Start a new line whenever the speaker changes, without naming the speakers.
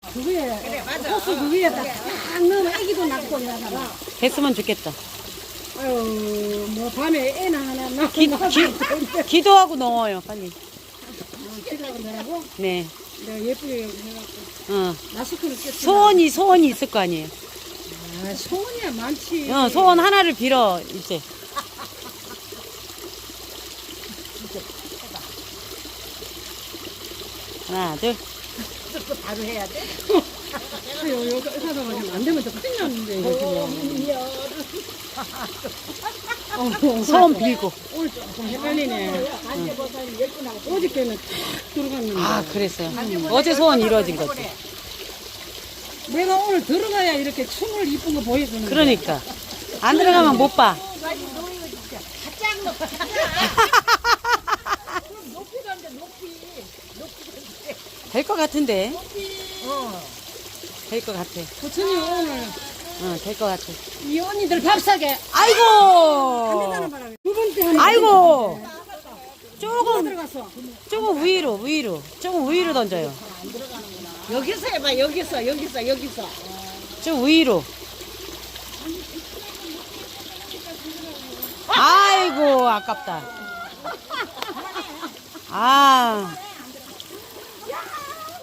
그 위에 호수 그 위에다 딱 넣으면 애기도 낳고 이러잖아.
됐으면 좋겠다.
아유 뭐 밤에 애나 하나 낳고
기, 기, 기도하고 넣어요, 빨리.
기다려 내라고
네.
내가 예쁘게 해갖고
어.
마스크를 꼈지.
소원이, 소원이 있을 거 아니에요.
아, 소원이야 많지.
어, 소원 하나를 빌어, 이제. 하나, 둘.
바로 해야 돼?
아유 여기 하다가 지금 안 되면 더 큰일 났는데 이거 지금. 어,
소원 빌고.
오늘 조금 헷갈리네. 어저께는 탁 들어갔는데.
아, 그랬어요. 어제 소원 이루어진 거지.
내가 오늘 들어가야 이렇게 춤을 이쁜 거 보여주는.
그러니까. 안 들어가면 못 봐. 될 것 같은데. 될것 같아.
부처님 오늘
어, 될 것 같아.
이 언니들 밥 사게
아이고!
두 번째 하는
아이고!
누가
조금,
들어갔어?
조금 위로, 위로. 조금 위로 던져요.
여기서 해봐 여기서 여기서 여기서
좀 위로. 아이고, 아깝다. 아,